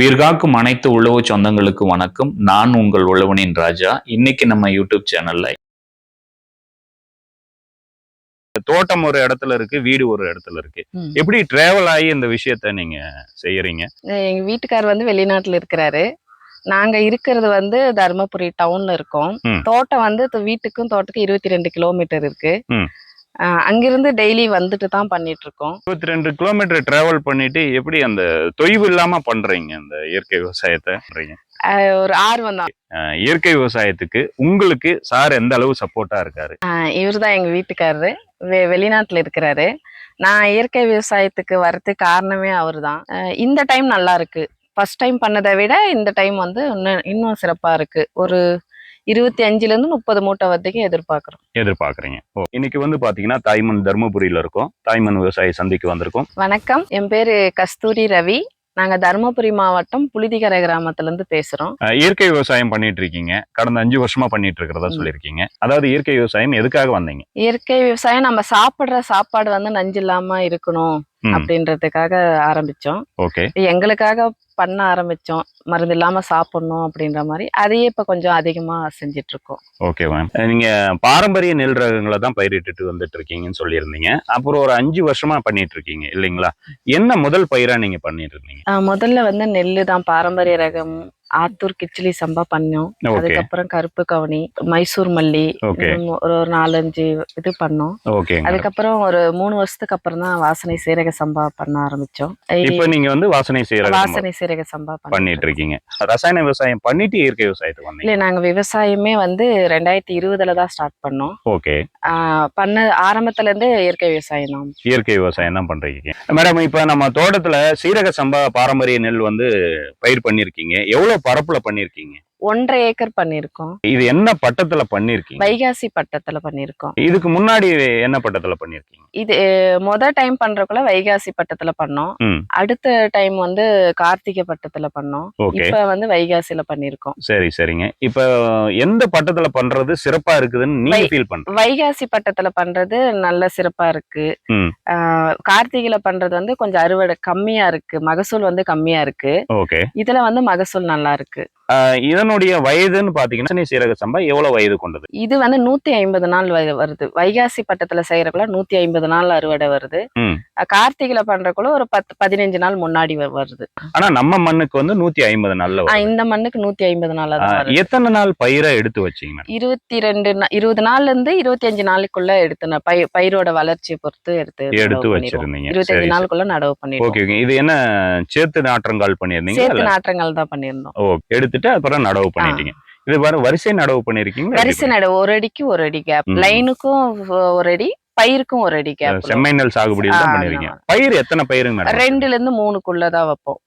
உயிர்காக்கும் அனைத்து உழவு சொந்தங்களுக்கு வணக்கம். நான் உங்கள் உழவனின் ராஜா. இன்னைக்கு நம்ம யூடியூப் சேனல்ல தோட்டம் ஒரு இடத்துல இருக்கு வீடு ஒரு இடத்துல இருக்கு. எப்படி டிராவல் ஆகி இந்த விஷயத்த நீங்க செய்யறீங்க? எங்க வீட்டுக்கார் வந்து வெளிநாட்டுல இருக்கிறாரு. நாங்க இருக்கிறது வந்து தர்மபுரி டவுன்ல இருக்கோம். தோட்டம் வந்து வீட்டுக்கும் தோட்டத்துக்கும் இருபத்தி ரெண்டு கிலோமீட்டர் இருக்கு. அங்கிருந்து டெய்லி வந்துட்டு தான் பண்ணிட்டு இருக்கோம் இருபத்தி ரெண்டு கிலோமீட்டர் டிராவல் பண்ணிட்டு எப்படி அந்த தொய்வு இல்லாம பண்றீங்க அந்த இயற்கை விவசாயத்தை? ஒரு ஆர்வம் தான். இயற்கை விவசாயத்துக்கு உங்களுக்கு சார் எந்த அளவு சப்போர்ட்டா இருக்காரு? இவர் தான் எங்க வீட்டுக்காரரு. வெளிநாட்டுல இருக்கிறாரு. நான் இயற்கை விவசாயத்துக்கு வர்றதுக்கு காரணமே அவர் தான். இந்த டைம் நல்லா இருக்கு. ஃபர்ஸ்ட் டைம் பண்ணதை விட இந்த டைம் வந்து இன்னும் இன்னும் சிறப்பா இருக்கு. ஒரு இருபத்தி அஞ்சுல இருந்து முப்பது மூட்டை வரைக்கும் எதிர்பார்க்கிறோம். எதிர்பார்க்கறீங்க. ஓ, இன்னைக்கு வந்து பாத்தீங்கன்னா தாய்மன் தர்மபுரியில இருக்கோம். தாய்மன் விவசாய சந்தைக்கு வந்திருக்கோம். வணக்கம். என் பேரு கஸ்தூரி ரவி. நாங்க தருமபுரி மாவட்டம் புழுதிகரை கிராமத்துல இருந்து பேசுறோம். அஹ் இயற்கை விவசாயம் பண்ணிட்டு இருக்கீங்க. கடந்த அஞ்சு வருஷமா பண்ணிட்டு இருக்கிறதா. சொல்லியிருக்கீங்க. அதாவது இயற்கை விவசாயம் எதுக்காக வந்தீங்க? இயற்கை விவசாயம் நம்ம சாப்பிடுற சாப்பாடு வந்து நஞ்சு இல்லாம இருக்கணும். அப்படின்றதுக்காக ஆரம்பிச்சோம். எங்களுக்காக பண்ண ஆரம்பிச்சோம். மருந்து இல்லாம சாப்பிடணும் அப்படின்ற மாதிரி. அதையே இப்ப கொஞ்சம் அதிகமா செஞ்சிட்டு இருக்கோம் ஓகே மேம் நீங்க பாரம்பரிய நெல் ரகங்களை தான் பயிரிட்டுட்டு வந்துட்டு இருக்கீங்கன்னு சொல்லியிருந்தீங்க. அப்புறம் ஒரு அஞ்சு வருஷமா பண்ணிட்டு இருக்கீங்க இல்லைங்களா? என்ன முதல் பயிரா நீங்க பண்ணிட்டு இருந்தீங்க முதல்ல வந்து நெல்லு தான் பாரம்பரிய ரகம் ஆத்தூர் கிச்சிலி சம்பா பண்ணோம். அதுக்கப்புறம் கருப்பு கவனி மைசூர் மல்லி ஒரு ஒரு நாலஞ்சு இது பண்ணோம். அதுக்கப்புறம் ஒரு மூணு வருஷத்துக்கு அப்புறம் தான் வாசனை சீரக சம்பா பண்ண ஆரம்பிச்சோம். இப்போ நீங்க வந்து வாசனை செய்யற வாசனை சீரக சம்பா பண்ணிட்டு இருக்கீங்க. ரசாயன விவசாயம் பண்ணிட்டு இயற்கை விவசாயத்துக்கு இல்ல நாங்க விவசாயமே வந்து ரெண்டாயிரத்தி இருபதுல தான் ஸ்டார்ட் பண்ணோம். ஓகே. பண்ண ஆரம்பத்துல இருந்து இயற்கை விவசாயம் தான். இயற்கை விவசாயம் தான் பண்றீங்க. மேடம் இப்ப நம்ம தோட்டத்துல சீரக சம்பா பாரம்பரிய நெல் வந்து பயிர் பண்ணிருக்கீங்க. எவ்வளவு பரப்புல பண்ணிருக்கீங்க? ஒன்றரை ஏக்கர் பண்ணிருக்கோம் இது என்ன பட்டத்துல பண்ணிருக்கீங்க வைகாசி பட்டத்துல பண்ணிருக்கோம் இதுக்கு முன்னாடி என்ன பட்டத்துல பண்ணிருக்கீங்க இது முத டைம் பண்றதுக்குள்ள வைகாசி பட்டத்துல பண்ணோம். அடுத்த டைம் வந்து கார்த்திகை பட்டத்துல பண்ணோம். இப்ப வந்து வைகாசியில பண்ணிருக்கோம் சரி சரிங்க. இப்ப எந்த பட்டத்துல பண்றது சிறப்பா இருக்குதுன்னு நீங்க ஃபீல் பண்றீங்க? வைகாசி பட்டத்துல பண்றது நல்ல சிறப்பா இருக்கு. கார்த்திகையில பண்றது வந்து கொஞ்சம் அறுவடை கம்மியா இருக்கு. மகசூல் வந்து கம்மியா இருக்கு. இதுல வந்து மகசூல் நல்லா இருக்கு. இதனுடைய வயதுன்னு பாத்தீங்கன்னா சீரக சம்பா எவ்வளவு வயது கொண்டது? இது வந்து நூத்தி ஐம்பது நாள் வ- வருது. வைகாசி பட்டத்துல செய்யறக்குள்ள நூத்தி ஐம்பது நாள் அறுவடை வருது. கார்த்திகையில பண்றக்குள்ள ஒரு பத்து பதினஞ்சு நாள் முன்னாடி வருது. ஆனா நம்ம மண்ணுக்கு வந்து நூத்தி ஐம்பது நாள்ல வரும். இந்த மண்ணுக்கு நூத்தி ஐம்பது நாள் எத்தனை நாள் பயிரை எடுத்து வச்சீங்க? இருபத்தி ரெண்டு இருபது நாள்ல இருந்து இருபத்தி அஞ்சு நாளுக்குள்ள எடுத்து நான் பயிர் பயிரோட வளர்ச்சியை பொறுத்து எடுத்து எடுத்து. வச்சிருந்தீங்க. இருபத்தஞ்சு சரி, நாளுக்குள்ள நடவு பண்ணிடுவோம். ஓகே இது என்ன சேத்து நாற்றங்கால் பண்ணிருந்தீங்க சேர்த்து நாற்றங்கள் தான் பண்ணியிருந்தோம். ஓ எடுத்துட்டு அப்புறம் நடவு பண்ணிட்டீங்க. இது வர வரிசை நடவு பண்ணிருக்கீங்க வரிசை நடவு ஒரு அடிக்கு ஒரு அடி கேப். லைனுக்கும் ஒரு அடி பயிருக்கும் ஒரு அடி கேப் செம்மை நெல் சாகுபடி பண்ணிருக்கீங்க. பயிர் எத்தனை பயிருங்க ரெண்டுல இருந்து மூணுக்குள்ளதான் வைப்போம்.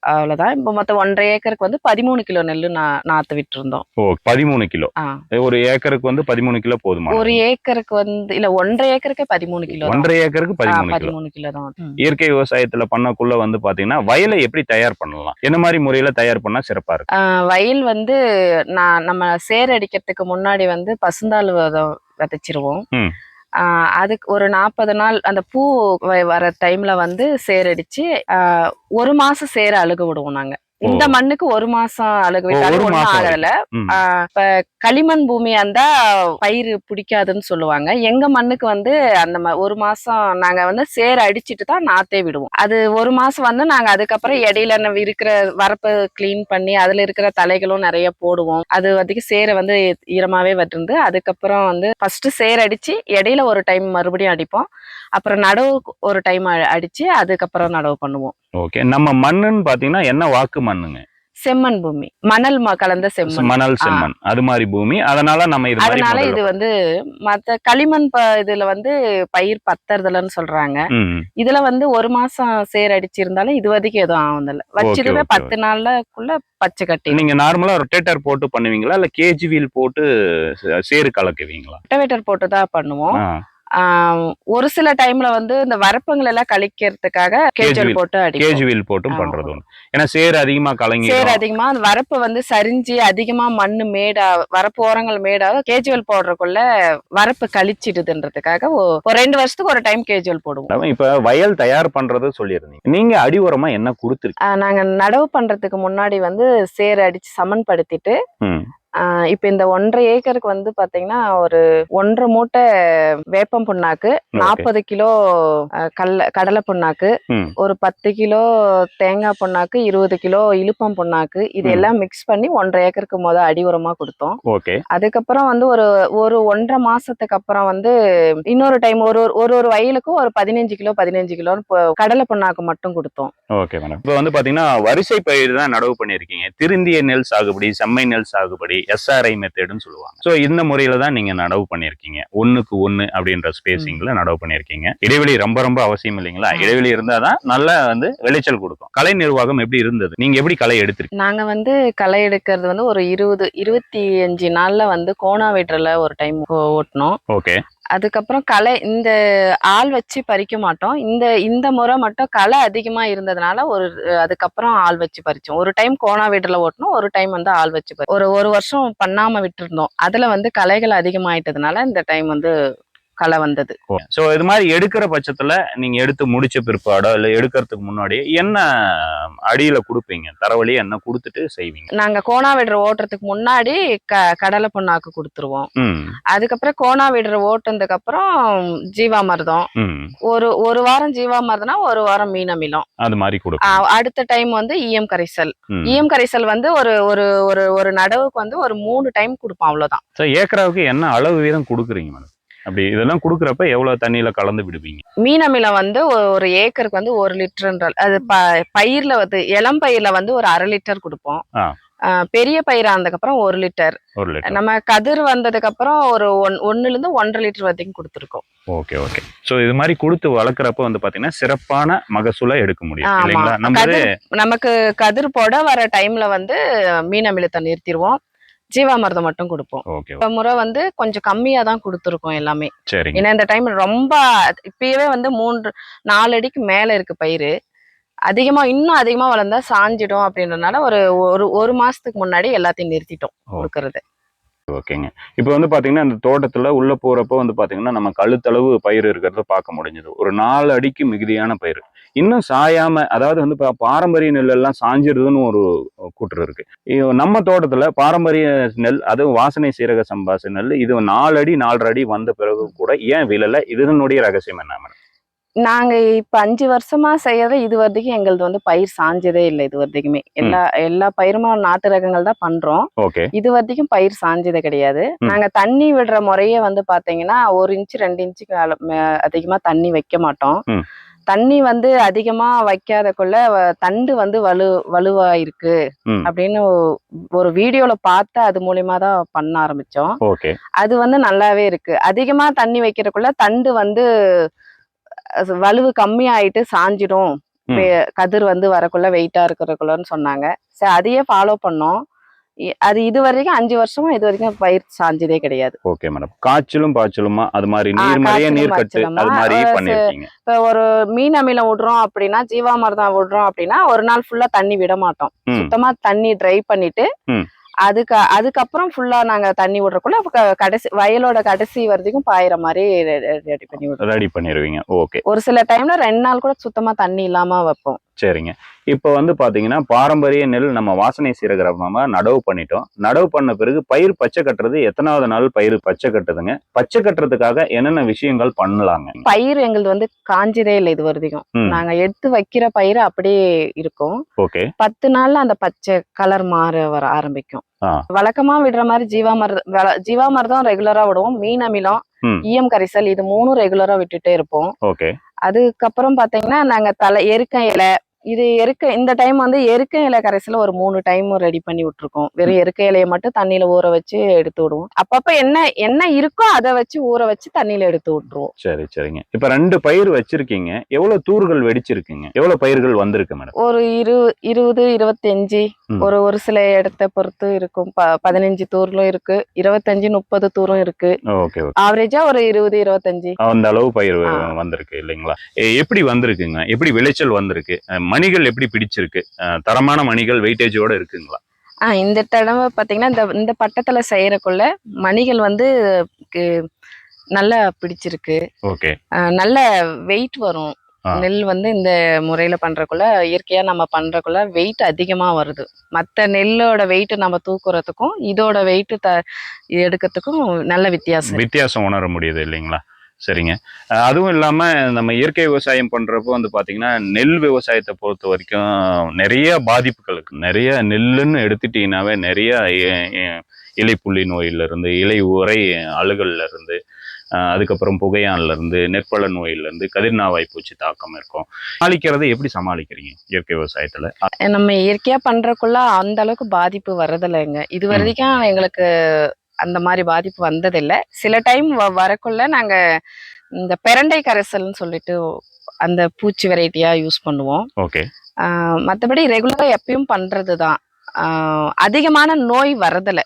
அவ்வளவுதான். இப்ப மொத்தம் ஒன்றரை ஏக்கருக்கு வந்து பதிமூணு கிலோ நெல்லு நா- நாத்து விட்டு இருந்தோம் ஓ பதிமூணு கிலோ. ஒரு ஏக்கருக்கு வந்து பதிமூணு கிலோ போதுமா? ஒரு ஏக்கருக்கு வந்து இல்ல ஒன்றரை ஏக்கருக்கு பதிமூணு கிலோ. ஒன்றரை ஏக்கருக்கு பதிமூணு கிலோ. தான். இயற்கை விவசாயத்துல பண்ணக்குள்ள வந்து பாத்தீங்கன்னா வயலை எப்படி தயார் பண்ணலாம்? என்ன மாதிரி முறையில தயார் பண்ணா சிறப்பா இருக்கும்? ஆஹ் வயல் வந்து நான் நம்ம சேர் அடிக்கிறதுக்கு முன்னாடி வந்து பசுந்தாள் வித- விதைச்சிருவோம். அதுக்கு ஒரு நாற்பது நாள் அந்த பூ வ- வர டைமில் வந்து சேரடித்து ஒரு மாதம் சேர அழுக விடுவோம் நாங்கள் இந்த மண்ணுக்கு ஒரு மாசம் அழுக. ஒரு ஒண்ணும் ஆகல. இப்ப களிமண் பூமியா இருந்தா பயிர் பிடிக்காதுன்னு சொல்லுவாங்க. எங்க மண்ணுக்கு வந்து அந்த ஒரு மாசம் நாங்க வந்து சேர அடிச்சிட்டு தான் நாத்தே விடுவோம். அது ஒரு மாசம் வந்து நாங்க அதுக்கப்புறம் இடையில இருக்கிற வரப்பை க்ளீன் பண்ணி அதுல இருக்கிற தலைகளும் நிறைய போடுவோம். அது வந்து சேரை வந்து ஈரமாவே வட்டிருந்து அதுக்கப்புறம் வந்து ஃபர்ஸ்ட் சேர் அடிச்சு இடையில ஒரு டைம் மறுபடியும் அடிப்போம். அப்புறம் நடவு ஒரு டைம் அடிச்சு அதுக்கப்புறம் நடவு பண்ணுவோம். ஓகே நம்ம மண்ணுன்னு பாத்தீங்கன்னா என்ன வாக்கு மண்ணுங்க? செம்மண் பூமி. மணல் கலந்த செம்மண். மணல் செம்மண். அது மாதிரி பூமி. அதனால நம்ம இது அதனால இது வந்து மத்த களிமண் ப- இதுல வந்து பயிர் பத்தறதுலன்னு சொல்றாங்க. இதுல வந்து ஒரு மாசம் சேர் அடிச்சிருந்தாலும் இது வரைக்கும் எதுவும் ஆகுதில்ல வச்சதுமே okay, பத்து நாள்லக்குள்ள பச்சை கட்டி நீங்க நார்மலா ரொட்டேட்டர் போட்டு பண்ணுவீங்களா? இல்ல கேஜி வீல் போட்டு சே- சேறு கலக்குவீங்களா? ரொட்டவேட்டர் போட்டு தான் பண்ணுவோம். ஒரு சில டைம்ல வந்து இந்த வரப்புங்களை எல்லாம் கழிக்கிறதுக்காக கேஜுவல். போட்டு கேஜுவில் போட்டும். பண்றது ஏன்னா சேர் அதிகமா கலங்கி சேர் அதிகமா அந்த வரப்பு வந்து சரிஞ்சு அதிகமா மண்ணு மேடா வரப்பு ஓரங்கள் மேடாக கேஜுவல் போடுறதுக்குள்ள வரப்பு கழிச்சிடுதுன்றதுக்காக ஒரு ரெண்டு வருஷத்துக்கு ஒரு டைம் கேஜுவல் போடுவோம். இப்ப வயல் தயார் பண்றது சொல்லியிருந்தீங்க. நீங்க அடி உரமா என்ன கொடுத்துருக்கீங்க? நாங்க நடவு பண்றதுக்கு முன்னாடி வந்து சேர் அடிச்சு சமன்படுத்திட்டு இப்ப இந்த ஒன்றரை ஏக்கருக்கு வந்து பாத்தீங்கன்னா ஒரு ஒன்றரை மூட்டை வேப்பம் புண்ணாக்கு நாற்பது கிலோ ஆஹ் கடல கடலை புண்ணாக்கு. ஒரு பத்து கிலோ தேங்காய் புண்ணாக்கு இருபது கிலோ இலுப்பம் புண்ணாக்கு இது. எல்லாம் மிக்ஸ் பண்ணி ஒன்றரை ஏக்கருக்கு முத அடி உரமா கொடுத்தோம் அதுக்கப்புறம் வந்து ஒரு ஒரு ஒன்றரை மாசத்துக்கு அப்புறம் வந்து இன்னொரு டைம் ஒரு ஒரு- ஒரு ஒரு வயலுக்கும் ஒரு பதினஞ்சு கிலோ பதினஞ்சு கிலோன்னு இப்போ கடலை புண்ணாக்கு மட்டும் கொடுத்தோம். Okay madam. இப்போ வந்து பாத்தீங்கன்னா வரிசை பயிர் தான் நடவு பண்ணியிருக்கீங்க. திருந்திய நெல் சாகுபடி செம்மை நெல் சாகுபடி எஸ்ஆர்ஐ மெத்தேடுன்னு சொல்லுவாங்க. ஸோ இந்த முறையில தான் நீங்க நடவு பண்ணியிருக்கீங்க ஒண்ணுக்கு ஒண்ணு அப்படின்ற ஸ்பேசிங்ல நடவு பண்ணியிருக்கீங்க இடைவெளி ரொம்ப ரொம்ப அவசியம் இல்லைங்களா. இடைவெளி இருந்தாதான் நல்லா வந்து விளைச்சல் கொடுக்கும். கலை நிர்வாகம் எப்படி இருந்தது? நீங்க எப்படி களை எடுத்திருக்கீங்க? நாங்க வந்து களை எடுக்கிறது வந்து ஒரு இருபது இருபத்தி அஞ்சு நாள்ல வந்து கோணாவேட்டர்ல ஒரு டைம் ஓட்டினோம். ஓகே. அதுக்கப்புறம் களை இந்த ஆள் வச்சு பறிக்க மாட்டோம். இந்த இந்த முறை மட்டும் களை அதிகமாக இருந்ததுனால ஒரு அதுக்கப்புறம் ஆள் வச்சு பறித்தோம் ஒரு டைம் கோணாவேட்டர்ல ஓட்டணும் ஒரு டைம் வந்து ஆள் வச்சு ஒரு ஒரு வருஷம் பண்ணாமல் விட்டுருந்தோம். அதில் வந்து களைகள் அதிகமாயிட்டதுனால இந்த டைம் வந்து களை வந்தது. ஸோ இது மாதிரி எடுக்கிற பட்சத்துல நீங்க எடுத்து முடிச்ச பிற்பாடோ இல்ல எடுக்கிறதுக்கு முன்னாடி என்ன அடியில கொடுப்பீங்க? தரவழி என்ன கொடுத்துட்டு செய்வீங்க? நாங்க கோணாவேட்டர் ஓட்டுறதுக்கு முன்னாடி க கடலை புண்ணாக்கு கொடுத்துருவோம். அதுக்கப்புறம் கோணாவேட்டர் ஓட்டுனதுக்கு அப்புறம் ஜீவாமிர்தம் ம். ஒரு ஒரு வாரம் ஜீவாமிர்தம்னா ஒரு வாரம் மீனமிலம் அது மாதிரி கொடுப்பீங்க. அடுத்த டைம் வந்து இஎம் கரைசல். ம். இஎம் கரைசல் வந்து ஒரு ஒரு ஒரு ஒரு நடவுக்கு வந்து ஒரு மூணு டைம் கொடுப்போம் அவ்வளவுதான். ஏக்கராவுக்கு என்ன அளவு வீதம் கொடுக்குறீங்க மேடம்? அப்படி இதெல்லாம் கொடுக்குறப்ப எவ்வளவு தண்ணியில கலந்து விடுவீங்க? மீனமிலம் வந்து ஒ- ஒரு ஏக்கருக்கு வந்து ஒரு லிட்டர்ன்ற அது ப- பயிர்ல வந்து இளம் பயிர்ல வந்து ஒரு அரை லிட்டர் கொடுப்போம். பெரிய பயிர் ஆனதுக்கு அப்புறம் ஒரு லிட்டர். ஒரு லிட்டர். நம்ம கதிர் வந்ததுக்கு அப்புறம் ஒரு ஒன் ஒன்னுல இருந்து ஒன்றரை லிட்டர் வரைக்கும் கொடுத்துருக்கோம். Okay okay. ஸோ இது மாதிரி கொடுத்து வளர்க்குறப்ப வந்து பாத்தீங்கன்னா சிறப்பான மகசூலை எடுக்க முடியும். இல்லைங்களா? நம்ம நமக்கு கதிர் போட வர டைம்ல வந்து மீனமிலத்தை நிறுத்திடுவோம் ஜீவாமிர்தம் மட்டும் கொடுப்போம். இப்ப முறை வந்து கொஞ்சம் கம்மியா தான் கொடுத்துருக்கோம் எல்லாமே. ஏன்னா இந்த டைம் ரொம்ப இப்பயே வந்து மூன்று நாலு அடிக்கு மேல இருக்கு பயிர் அதிகமா இன்னும் அதிகமா வளர்ந்தா சாஞ்சிடும் அப்படின்றதுனால ஒரு ஒரு ஒரு மாசத்துக்கு முன்னாடி எல்லாத்தையும் நிறுத்திட்டோம். கொடுக்கறது. ஓகேங்க. இப்போ வந்து பாத்தீங்கன்னா இந்த தோட்டத்துல உள்ள போறப்ப வந்து பாத்தீங்கன்னா நம்ம கழுத்தளவு பயிர் இருக்கிறத பார்க்க முடிஞ்சது. ஒரு நாலு அடிக்கு மிகுதியான பயிர் இன்னும் சாயாம அதாவது வந்து பா- பாரம்பரிய நெல் எல்லாம் சாஞ்சிருதுன்னு ஒரு கூற்று இருக்கு. நம்ம தோட்டத்துல பாரம்பரிய நெல் அதுவும் வாசனை சீரக சம்பாச நெல் இது நாலு அடி நாலரை அடி வந்த பிறகு கூட ஏன் விழல? இதனுடைய ரகசியம் என்ன மேடம்? நாங்க இப்ப அஞ்சு வருஷமா செய்யறது இது வரைக்கும் எங்களது வந்து பயிர் சாஞ்சதே இல்லை இது வரைக்குமே. எல்லா எல்லா பயிருமா நாட்டு ரகங்கள் தான் பண்றோம். இது வரைக்கும் பயிர் சாஞ்சது கிடையாது. நாங்க தண்ணி விடுற முறையே வந்து பாத்தீங்கன்னா ஒரு இன்ச்சு ரெண்டு இன்ச்சுக்கு அதிகமா தண்ணி வைக்க மாட்டோம். தண்ணி வந்து அதிகமா வைக்காதக்குள்ள வ- தண்டு வந்து வலு வலுவா இருக்கு. அப்படின்னு ஒரு வீடியோல பார்த்து அது மூலியமா தான் பண்ண ஆரம்பிச்சோம். அது வந்து நல்லாவே இருக்கு. அதிகமா தண்ணி வைக்கிறதுக்குள்ள தண்டு வந்து வலுவு கம்மியாயிட்டு சாஞ்சிடும். கதிர் வந்து வரக்குள்ள வெயிட்டா இருக்கிறக்குள்ளன்னு சொன்னாங்க. சரி அதையே ஃபாலோ பண்ணோம். அது இது வரைக்கும் அஞ்சு வருஷமா இது வரைக்கும் பயிர் சாஞ்சதே கிடையாது. Okay madam. காய்ச்சலும் பாய்ச்சலுமா? அது மாதிரி ஆ, நீர் கட்டு? அது மாதிரி பண்ணிருக்கீங்க இப்ப ஒரு மீன் அமிலம் விடுறோம் அப்படின்னா ஜீவாமிர்தம் விடுறோம் அப்படின்னா ஒரு நாள் ஃபுல்லா தண்ணி விட மாட்டோம். சுத்தமா தண்ணி ட்ரை பண்ணிட்டு. அதுக்கு அதுக்கப்புறம் ஃபுல்லா நாங்க தண்ணி விடுறக்குள்ள கடைசி வயலோட கடைசி வரைக்கும் பாயிற மாதிரி ரெடி பண்ணி ரெடி பண்ணிருவீங்க. ஓகே. ஒரு சில டைம்ல ரெண்டு நாள் கூட சுத்தமா தண்ணி இல்லாம வைப்போம். சரிங்க. இப்போ வந்து பாத்தீங்கன்னா பாரம்பரிய நெல் நம்ம வாசனை சீரகரமா நடவு பண்ணிட்டோம். நடவு பண்ண பிறகு பயிர் பச்சை கட்டுறது எத்தனாவது நாள் பயிர் பச்சை கட்டுதுங்க. பச்சை கட்டுறதுக்காக என்னென்ன விஷயங்கள் பண்ணலாங்க? பயிர் எங்களுது வந்து காஞ்சதே இல்லை இது வரைக்கும். நாங்க எடுத்து வைக்கிற பயிர் அப்படியே இருக்கும். ஓகே. பத்து நாள்ல அந்த பச்சை கலர் மாற வர ஆரம்பிக்கும். வழக்கமா விடுற மாதிரி ஜீவாமிர்தம் ஜீவாமிர்தம் ரெகுலரா விடுவோம். மீன் அமிலம் ம். ஈயம் கரிசல் இது மூணும் ரெகுலரா விட்டுட்டே இருப்போம். ஓகே. அதுக்கப்புறம் பார்த்தீங்கன்னா நாங்கள் தலை எருக்க இலை இது எருக்க இந்த டைம் வந்து எருக்க இலை கரைசல ஒரு மூணு டைம் ரெடி பண்ணி விட்டுருக்கோம். வெறும் எருக்க இலையை மட்டும் தண்ணியில ஊற வச்சு எடுத்து விடுவோம். அப்பப்ப என்ன என்ன இருக்கோ அதை வச்சு ஊற வச்சு தண்ணியில எடுத்து விட்டுருவோம். சரி சரிங்க. இப்ப ரெண்டு பயிர் வச்சிருக்கீங்க. எவ்வளவு தூர்கள் வெடிச்சிருக்குங்க? எவ்வளவு பயிர்கள் வந்திருக்கு மேடம்? ஒரு இரு இருபது இருபத்தஞ்சு. ஒரு ஒரு சில இடத்த பொறுத்து இருக்கும். பதினஞ்சு தூர்லும் இருக்கு. இருபத்தஞ்சு முப்பது தூரம் இருக்கு. ஆவரேஜா ஒரு இருபது இருபத்தஞ்சு. அந்த அளவு பயிர். வந்திருக்கு இல்லைங்களா? எப்படி வந்திருக்குங்க? எப்படி விளைச்சல் வந்திருக்கு? மணிகள் எப்படி பிடிச்சிருக்கு? தரமான மணிகள் வெயிட்டேஜோட இருக்குங்களா? இந்த தடவை பாத்தீங்கன்னா இந்த இந்த பட்டத்துல செய்யறக்குள்ள மணிகள் வந்து நல்லா பிடிச்சிருக்கு. ஓகே. நல்ல வெயிட் வரும். நெல் வந்து இந்த முறையில பண்றக்குள்ள இயற்கையா நம்ம பண்றக்குள்ள வெயிட் அதிகமா வருது. மத்த நெல்லோட வெயிட் நம்ம தூக்குறதுக்கும் இதோட வெயிட் த எடுக்கிறதுக்கும் நல்ல வித்தியாசம். வித்தியாசம் உணர முடியுது இல்லைங்களா? சரிங்க. அதுவும் இல்லாம நம்ம இயற்கை விவசாயம் பண்றப்போ வந்து பாத்தீங்கன்னா நெல் விவசாயத்தை பொறுத்த வரைக்கும் நிறைய பாதிப்புகள் இருக்கு. நிறைய நெல்லுன்னு எடுத்துட்டீங்கன்னாவே நிறைய இ- இ- இலைப்புள்ளி நோயில இருந்து இலை உரை அழுகல்ல இருந்து அஹ் அதுக்கப்புறம் புகையான்ல இருந்து நெற்பழ நோயில இருந்து கதிர்நாவாய் பூச்சி தாக்கம் இருக்கும். சமாளிக்கிறதை எப்படி சமாளிக்கிறீங்க இயற்கை விவசாயத்துல? நம்ம இயற்கையா பண்றக்குள்ள அந்த அளவுக்கு பாதிப்பு வர்றதில்லைங்க. இது வரைக்கும் எங்களுக்கு அந்த மாதிரி பாதிப்பு வந்ததில்லை. சில டைம் வரக்குள்ள நாங்க இந்த பெரண்டை கரைசல்னு சொல்லிட்டு அந்த பூச்சி வெரைட்டியா யூஸ் பண்ணுவோம். ஓகே ஆஹ் மத்தபடி ரெகுலரா எப்பயும் பண்றதுதான். ஆஹ் அதிகமான நோய் வரதில்ல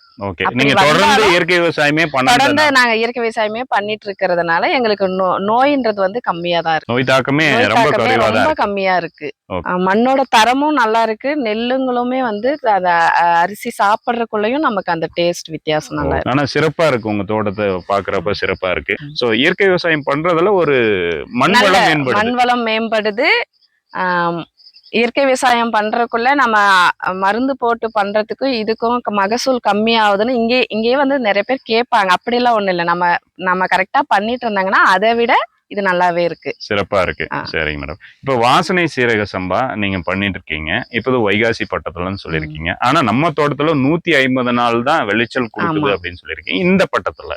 நீங்க தொடர்ந்து இயற்கை விவசாயமே தொடர்ந்து நாங்க இயற்கை விவசாயமே பண்ணிட்டு இருக்கிறதுனால எங்களுக்கு நோயின்றது வந்து கம்மியா தான் இருக்கு. நோய் தாக்கமே ரொம்ப. கம்மியா இருக்கு. மண்ணோட தரமும் நல்லா இருக்கு. நெல்லுங்களுமே வந்து அஹ், அரிசி சாப்பிடுறதுக்குள்ளயும் நமக்கு அந்த டேஸ்ட் வித்தியாசம் நல்லா இருக்கு. ஆனா சிறப்பா இருக்கு உங்க தோட்டத்தை பாக்குறப்ப சிறப்பா இருக்கு. சோ இயற்கை விவசாயம் பண்றதுல ஒரு மண் வளம் மேம்படுது. இயற்கை விவசாயம் பண்றதுக்குள்ள நம்ம மருந்து போட்டு பண்றதுக்கு இதுக்கும் மகசூல் கம்மி ஆகுதுன்னு இங்கே இங்கேயே வந்து நிறைய பேர் கேட்பாங்க. அப்படிலாம் ஒண்ணும் இல்லை. நம்ம நம்ம கரெக்டா பண்ணிட்டு இருந்தாங்கன்னா அதை விட இது நல்லாவே இருக்கு. சிறப்பா இருக்கு. சரிங்க மேடம் இப்ப வாசனை சீரக சம்பா நீங்க பண்ணிட்டு இருக்கீங்க. இப்ப இது வைகாசி பட்டத்துலன்னு சொல்லியிருக்கீங்க. ஆனா நம்ம தோட்டத்துல நூத்தி ஐம்பது நாள் தான் விளைச்சல் கொடுக்குது. அப்படின்னு சொல்லியிருக்கீங்க. இந்த பட்டத்துல.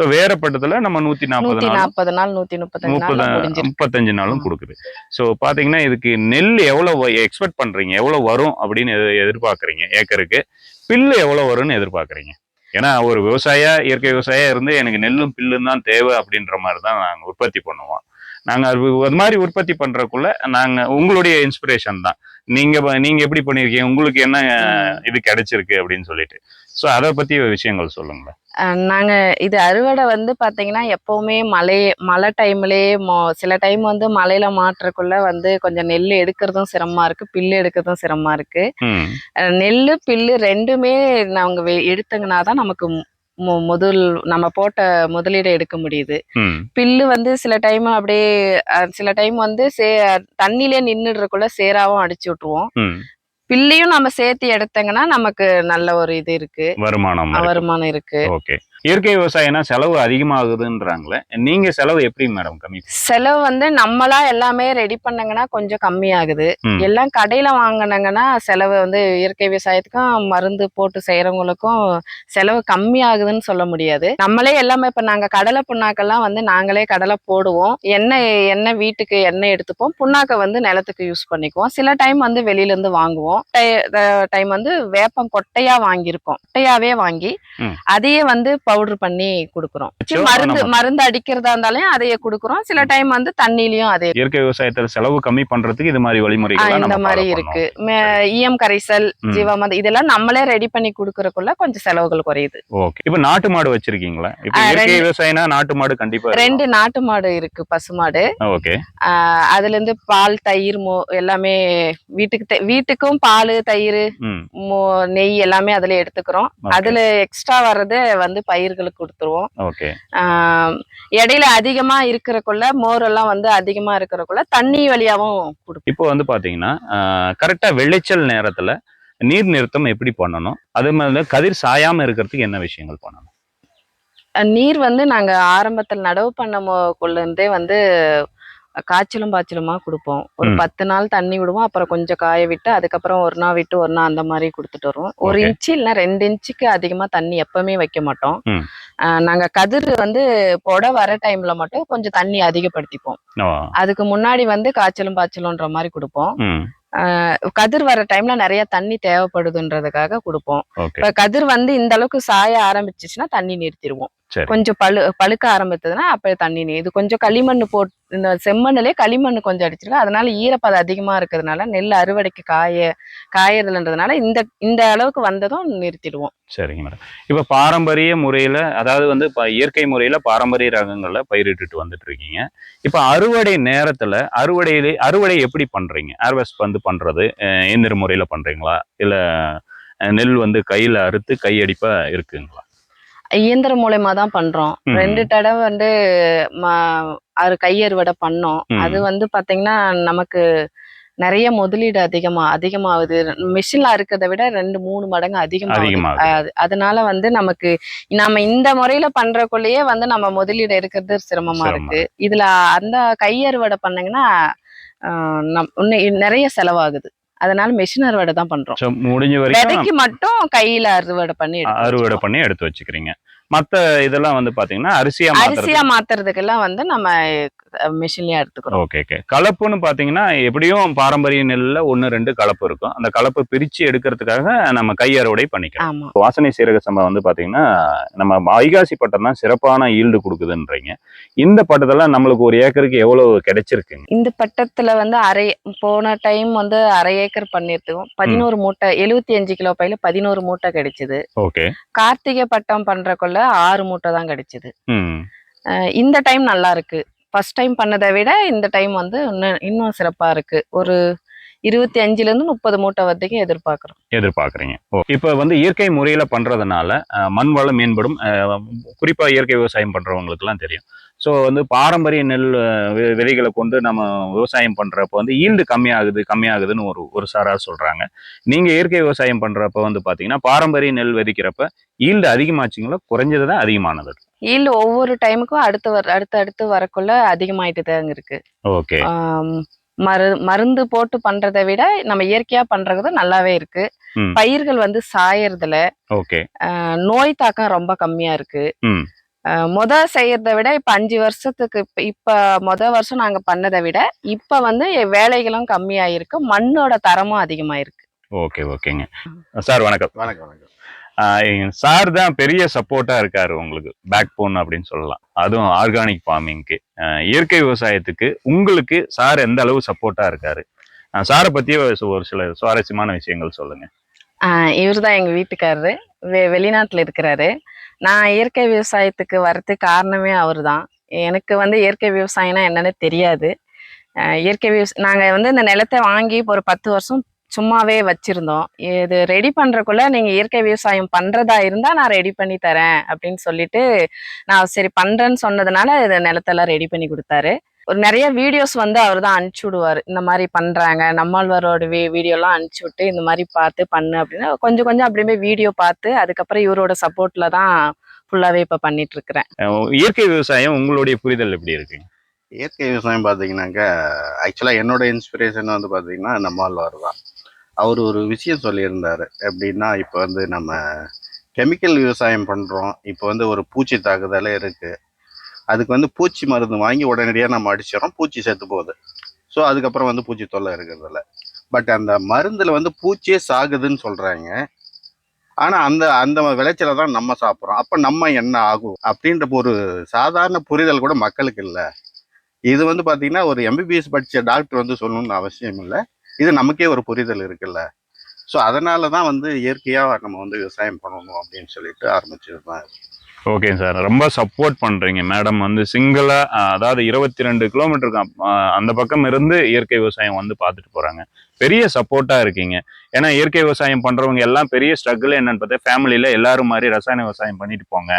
சோ வேற பட்டத்துல நம்ம நூத்தி நாற்பது நாற்பது நாள் நூத்தி முப்பது முப்பத்தஞ்சு நாளும். கொடுக்குது. ஸோ பாத்தீங்கன்னா இதுக்கு நெல் எவ்வளவு எக்ஸ்பெக்ட் பண்றீங்க? எவ்வளவு வரும் அப்படின்னு எதிர்- எதிர்பார்க்கறீங்க ஏக்கருக்கு? பில்லு எவ்வளவு வரும்னு எதிர்பார்க்கறீங்க? ஏன்னா ஒரு விவசாய இயற்கை விவசாயியா இருந்து எனக்கு நெல்லும் பில்லும் தான் தேவை அப்படின்ற மாதிரி தான் நாங்க உற்பத்தி பண்ணுவோம். நாங்க அது அது மாதிரி உற்பத்தி பண்றதுக்குள்ள நாங்க உங்களுடைய இன்ஸ்பிரேஷன் தான். நீங்க நீங்க எப்படி பண்ணிருக்கீங்க உங்களுக்கு என்ன. இது கிடைச்சிருக்கு அப்படின்னு சொல்லிட்டு. ஸோ அதை பத்தி விஷயங்கள் சொல்லுங்களேன். நாங்க இது அறுவடை வந்து பாத்தீங்கன்னா எப்பவுமே மழை மழை டைம்லயே மொ- சில டைம் வந்து மழையில மாட்டுறக்குள்ள வந்து கொஞ்சம் நெல் எடுக்கிறதும் சிரமமா இருக்கு பில்லு எடுக்கிறதும் சிரமமா இருக்கு. நெல்லு பில்லு ரெண்டுமே வெ- எடுத்தங்கன்னா தான் நமக்கு முதல் நம்ம போட்ட முதலீடு எடுக்க முடியுது. பில்லு வந்து சில டைம் அப்படியே சில டைம் வந்து சே தண்ணிலே நின்றுடுறக்குள்ள சேராவும் அடிச்சு விட்டுருவோம். பில்லையும் நம்ம சேர்த்து எடுத்தங்கன்னா நமக்கு நல்ல ஒரு இது இருக்கு. வருமானம். வருமானம் இருக்கு. ஓகே. இயற்கை விவசாயம்னா செலவு அதிகமாகுதுன்றாங்களே. நீங்க செலவு எப்படி மேடம் கம்மி செலவு வந்து நம்மளா எல்லாமே ரெடி பண்ணங்கன்னா கொஞ்சம் கம்மியாகுது. எல்லாம் கடையில வாங்கினாங்கன்னா செலவு வந்து இயற்கை விவசாயத்துக்கும் மருந்து போட்டு செய்யறவங்களுக்கும் செலவு கம்மி ஆகுதுன்னு சொல்ல முடியாது. நம்மளே எல்லாமே இப்ப நாங்க கடலை புண்ணாக்கெல்லாம் வந்து நாங்களே கடலை போடுவோம். எண்ணெய் எண்ணெய் வீட்டுக்கு எண்ணெய் எடுத்துப்போம். புண்ணாக்கை வந்து நிலத்துக்கு யூஸ் பண்ணிக்குவோம். சில டைம் வந்து வெளியில இருந்து வாங்குவோம் டைம் வந்து வேப்பம் கொட்டையா வாங்கியிருக்கோம். கொட்டையாவே வாங்கி. அதையே வந்து பவுடர் பண்ணி கொடுக்குறோம். மருந்து மருந்து அடிக்கிறதா இருந்தாலும் அதையே கொடுக்குறோம். சில டைம் வந்து தண்ணிலையும் அதே இயற்கை விவசாயத்துல செலவு கம்மி பண்றதுக்கு இது மாதிரி ஆ, வழிமுறைகள் இந்த மாதிரி இருக்கு. ஈயம் கரைசல் ம். ஜீவாமது இதெல்லாம் நம்மளே ரெடி பண்ணி கொடுக்கறதுக்குள்ள கொஞ்சம் செலவுகள் குறையுது. ஓகே. இப்ப நாட்டு மாடு வச்சிருக்கீங்களா? இயற்கை ரெண்டு- விவசாயம்னா நாட்டு மாடு கண்டிப்பா ரெண்டு நாட்டு மாடு இருக்கு பசுமாடு ஓகே. அதுல இருந்து பால் தயிர் மோ எல்லாமே வீட்டுக்கு வீட்டுக்கும் பால் தயிர் நெய் எல்லாமே அதுல எடுத்துக்கிறோம். அதுல எக்ஸ்ட்ரா வர்றத வந்து பயிர்களுக்கு கொடுத்துருவோம். இடையில அதிகமா இருக்கிறக்குள்ள மோர் எல்லாம் வந்து அதிகமா இருக்கிறக்குள்ள தண்ணி வழியாவும் கொடுப்போம். இப்போ வந்து பாத்தீங்கன்னா கரெக்டா விளைச்சல் நேரத்துல நீர் நிறுத்தம் எப்படி பண்ணணும்? அதே மாதிரி கதிர் சாயாம இருக்கிறதுக்கு என்ன விஷயங்கள் பண்ணணும்? நீர் வந்து நாங்க ஆரம்பத்தில் நடவு பண்ண மோ- கொள்ள இருந்தே வந்து காய்ச்சலும் பாய்ச்சலுமா கொடுப்போம். ஒரு. பத்து நாள் தண்ணி விடுவோம். அப்புறம் கொஞ்சம் காய விட்டு அதுக்கப்புறம் ஒரு நாள் விட்டு ஒரு நாள் அந்த மாதிரி கொடுத்துட்டு வருவோம். ஒரு. இன்ச்சு இல்லைன்னா ரெண்டு இன்ச்சுக்கு அதிகமா தண்ணி எப்பவுமே வைக்க மாட்டோம். நாங்க கதிர் வந்து பொட வர டைம்ல மட்டும் கொஞ்சம் தண்ணி அதிகப்படுத்திப்போம். அதுக்கு முன்னாடி வந்து காய்ச்சலும் பாய்ச்சலும்ன்ற மாதிரி கொடுப்போம். கதிர் வர டைம்ல நிறைய தண்ணி தேவைப்படுதுன்றதுக்காக கொடுப்போம். இப்ப கதிர் வந்து இந்த அளவுக்கு சாய ஆரம்பிச்சிச்சுன்னா தண்ணி நிறுத்திடுவோம். கொஞ்சம் பழு பழுக்க ஆரம்பித்ததுன்னா அப்ப தண்ணி நீ இது கொஞ்சம் களிமண் போட்டு இந்த செம்மண்ணிலே களிமண் கொஞ்சம் அடிச்சிருக்கு. அதனால ஈரப்பதம் அதிகமா இருக்கிறதுனால நெல் அறுவடைக்கு காய காயறதுன்றதுனால இந்த இந்த அளவுக்கு வந்ததும் நிறுத்திடுவோம். சரிங்க மேடம். இப்போ பாரம்பரிய முறையில் அதாவது வந்து இப்போ இயற்கை முறையில் பாரம்பரிய ரகங்களில் பயிரிட்டுட்டு வந்துட்டு இருக்கீங்க இப்போ அறுவடை நேரத்தில் அறுவடையிலே அறுவடை எப்படி பண்ணுறீங்க ஹார்வெஸ்ட் வந்து பண்ணுறது இயந்திர முறையில் பண்ணுறீங்களா இல்லை நெல் வந்து கையில் அறுத்து கையடிப்பா இருக்குங்களா? இயந்திரம் மூலயமா தான் பண்றோம். ரெண்டு தடவை வந்து அது கையறுவடை பண்ணோம். அது வந்து பாத்தீங்கன்னா நமக்கு நிறைய முதலீடு அதிகமா அதிகமாகுது மிஷின்ல இருக்கிறத விட ரெண்டு மூணு மடங்கு அதிகமாகுது அதிகமாகுது. அது- அதனால வந்து நமக்கு நம்ம இந்த முறையில பண்றக்குள்ளேயே வந்து நம்ம முதலீடு எடுக்கிறது சிரமமா. இருக்கு இதுல அந்த கையறுவடை பண்ணீங்கன்னா நிறைய செலவாகுது அதனால மிஷின் அறுவடை தான் பண்றோம் முடிஞ்ச வரைக்கும் விதைக்கு மட்டும் கையில அறுவடை பண்ணி எடுத்து அறுவடை. பண்ணி எடுத்து வச்சுக்கிறீங்க மற்ற இதெல்லாம் வந்து பார்த்தீங்கன்னா அரிசியாக மாற்றுறது அரிசியா மாத்துறதுக்கெல்லாம் வந்து நம்ம மிஷின்லயே எடுத்துக்கிறோம். ஓகே ஓகே கலப்புன்னு பார்த்தீங்கன்னா எப்படியும் பாரம்பரிய நெல்லில் ஒன்று ரெண்டு கலப்பு இருக்கும். அந்த கலப்பை பிரித்து எடுக்கிறதுக்காக நம்ம கை அறுவடை பண்ணிக்கலாம் வாசனை சீரக சம்பா வந்து பாத்தீங்கன்னா நம்ம வைகாசி பட்டம் தான் சிறப்பான ஈல்டு கொடுக்குதுன்றீங்க. இந்த பட்டத்தெல்லாம் நம்மளுக்கு ஒரு ஏக்கருக்கு எவ்வளவு கிடைச்சிருக்குங்க? இந்த பட்டத்துல வந்து அரை போன டைம் வந்து அரை ஏக்கர் பண்ணிருக்கோம் பதினோரு மூட்டை எழுபத்தி அஞ்சு கிலோ பையில பதினோரு மூட்டை கிடைச்சது. ஓகே கார்த்திகை பட்டம் பண்றக்குள்ள ஆறு மூட்டை தான் கிடைச்சது. இந்த டைம் நல்லா இருக்கு. ஃபர்ஸ்ட் டைம் பண்ணதை விட இந்த டைம் வந்து இன்னும் இன்னும் சிறப்பா இருக்கு. ஒரு இருபத்தி அஞ்சுல இருந்து முப்பது மூட்டை வரைக்கும் எதிர்பார்க்கிறோம். எதிர்பார்க்குறீங்க. ஓ இப்போ வந்து இயற்கை முறையில் பண்ணுறதுனால மண் வளம் மேம்படும். குறிப்பாக இயற்கை விவசாயம் பண்ணுறவங்களுக்குலாம் தெரியும். ஸோ வந்து பாரம்பரிய நெல் விதைகளை கொண்டு நம்ம விவசாயம் பண்ணுறப்ப வந்து ஈல்டு கம்மியாகுது கம்மியாகுதுன்னு ஒரு ஒரு சாரார் சொல்கிறாங்க நீங்கள் இயற்கை விவசாயம் பண்ணுறப்ப வந்து பார்த்தீங்கன்னா பாரம்பரிய நெல் விதைக்கிறப்ப ஈல்டு அதிகமாச்சுங்களா குறைஞ்சது தான் அதிகமானது. ஈல்டு ஒவ்வொரு டைமுக்கும் அடுத்து வர அடுத்து அடுத்து வரக்குள்ள அதிகமாயிட்டு தான் இருக்கு. ஓகே. மரு மருந்து போட்டு பண்றதை விட நம்ம இயற்கையா பண்றது நல்லாவே இருக்கு. பயிர்கள் வந்து சாயறதுல நோய் தாக்கம் ரொம்ப கம்மியா இருக்கு. முத செய்யறதை விட இப்ப அஞ்சு வருஷத்துக்கு இப்ப- இப்ப முத வருஷம் நாங்க பண்ணதை விட இப்ப வந்து வேலைகளும் கம்மியாயிருக்கு. மண்ணோட தரமும் அதிகமாயிருக்கு. ஓகே ஓகேங்க. சார் வணக்கம். வணக்கம் வணக்கம். சார் தான் பெரிய சப்போர்ட்டா இருக்காரு உங்களுக்கு. பேக் போன் அப்படின்னு சொல்லலாம். அதுவும் ஆர்கானிக் ஃபார்மிங்க்கு இயற்கை விவசாயத்துக்கு உங்களுக்கு சார் எந்த அளவு சப்போர்ட்டா இருக்காரு? சாரை பத்தியே ஒரு சில சுவாரஸ்யமான விஷயங்கள் சொல்லுங்க. இவர் தான் எங்க வீட்டுக்காரரு. வெ வெளிநாட்டில் இருக்கிறாரு. நான் இயற்கை விவசாயத்துக்கு வர்றதுக்கு காரணமே அவர் தான் எனக்கு வந்து இயற்கை விவசாயம்னா என்னன்னு தெரியாது. இயற்கை விவசாயம் நாங்கள் வந்து இந்த நிலத்தை வாங்கி இப்போ ஒரு பத்து வருஷம் சும்மாவே வச்சிருந்தோம். இது ரெடி பண்றதுக்குள்ள நீங்க இயற்கை விவசாயம் பண்றதா இருந்தா நான் ரெடி பண்ணி தரேன் அப்படின்னு சொல்லிட்டு நான் சரி பண்றேன்னு சொன்னதுனால இந்த நிலத்தெல்லாம் ரெடி பண்ணி கொடுத்தாரு. ஒரு நிறைய வீடியோஸ் வந்து அவர் தான் அனுப்பிச்சு விடுவார். இந்த மாதிரி பண்றாங்க நம்மாழ்வாரோட வீ வீடியோலாம் அனுப்பிச்சு விட்டு இந்த மாதிரி பார்த்து பண்ணு அப்படின்னு. கொஞ்சம் கொஞ்சம் அப்படியே வீடியோ பார்த்து அதுக்கப்புறம் இவரோட சப்போர்ட்ல தான் ஃபுல்லாவே இப்ப பண்ணிட்டு இருக்கிறேன். அஹ் இயற்கை விவசாயம் உங்களுடைய புரிதல் எப்படி இருக்குங்க இயற்கை விவசாயம் பார்த்தீங்கன்னாக்கா ஆக்சுவலாக என்னோட இன்ஸ்பிரேஷன் வந்து பார்த்தீங்கன்னா நம்மாழ்வார் தான். அவர் ஒரு விஷயம் சொல்லியிருந்தாரு. எப்படின்னா இப்போ வந்து நம்ம கெமிக்கல் விவசாயம் பண்ணுறோம் இப்போ வந்து ஒரு பூச்சி தாக்குதலே இருக்குது அதுக்கு வந்து பூச்சி மருந்து வாங்கி உடனடியாக நம்ம அடிச்சிடறோம். பூச்சி செத்து போகுது. ஸோ அதுக்கப்புறம் வந்து பூச்சி தொல்லை இருக்கிறதில்ல. பட் அந்த மருந்தில் வந்து பூச்சியே சாகுதுன்னு சொல்கிறாங்க ஆனால் அந்த அந்த விளைச்சலை தான் நம்ம சாப்பிட்றோம். அப்போ நம்ம என்ன ஆகும்? அப்படின்ற ஒரு சாதாரண புரிதல் கூட மக்களுக்கு இல்லை. இது வந்து பார்த்திங்கன்னா ஒரு எம்பிபிஎஸ் படித்த டாக்டர் வந்து சொல்லணும்னு அவசியம் இல்லை. இது நமக்கே ஒரு புரிதல் இருக்குல்ல. ஸோ அதனால தான் வந்து இயற்கையாக நம்ம வந்து விவசாயம் பண்ணணும் அப்படின்னு சொல்லிட்டு ஆரம்பிச்சிருந்தேன் ஓகே சார் ரொம்ப சப்போர்ட் பண்ணுறீங்க மேடம் வந்து சிங்கிளாக அதாவது இருபத்தி ரெண்டு கிலோமீட்டருக்கு அந்த பக்கம் இருந்து இயற்கை விவசாயம் வந்து பார்த்துட்டு போகிறாங்க பெரிய சப்போர்ட்டாக இருக்கீங்க. ஏன்னா இயற்கை விவசாயம் பண்ணுறவங்க எல்லாம் பெரிய ஸ்ட்ரகிள் என்னன்னு பார்த்தா ஃபேமிலியில் எல்லாரும் மாதிரி ரசாயன விவசாயம் பண்ணிட்டு போங்க.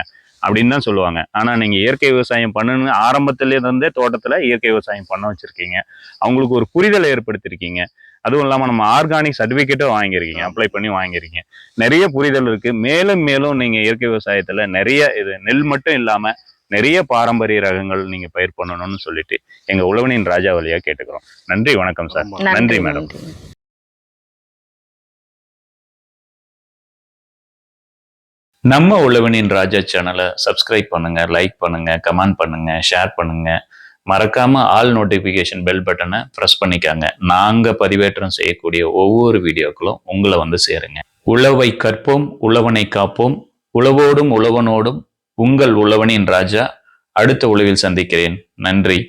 அப்படின்னு தான் சொல்லுவாங்க. ஆனா நீங்க இயற்கை விவசாயம் பண்ணணுங்க ஆரம்பத்திலே இருந்தே தோட்டத்துல இயற்கை விவசாயம் பண்ண வச்சிருக்கீங்க. அவங்களுக்கு ஒரு புரிதலை ஏற்படுத்திருக்கீங்க. அதுவும் இல்லாம நம்ம ஆர்கானிக் சர்டிபிகேட்டும் வாங்கியிருக்கீங்க. அப்ளை பண்ணி வாங்கியிருக்கீங்க. நிறைய புரிதல் இருக்கு. மேலும் மேலும் நீங்க இயற்கை விவசாயத்துல நிறைய இது நெல் மட்டும் இல்லாம நிறைய பாரம்பரிய ரகங்கள் நீங்க பயிர் பண்ணணும்னு சொல்லிட்டு எங்க உழவனின் ராஜா வழியா கேட்டுக்கிறோம். நன்றி வணக்கம் சார். நன்றி. மேடம். நம்ம உழவனின் ராஜா சேனலை சப்ஸ்கிரைப் பண்ணுங்க லைக் பண்ணுங்க கமெண்ட் பண்ணுங்க ஷேர் பண்ணுங்க. மறக்காம ஆல் நோட்டிஃபிகேஷன் பெல் பட்டனை ப்ரெஸ் பண்ணிக்காங்க. நாங்க பதிவேற்றம் செய்யக்கூடிய ஒவ்வொரு வீடியோக்களும் உங்களை வந்து சேருங்க. உழவை கற்போம் உழவனை காப்போம். உழவோடும் உழவனோடும் உங்கள் உழவனின் ராஜா. அடுத்த உழவில் சந்திக்கிறேன். நன்றி.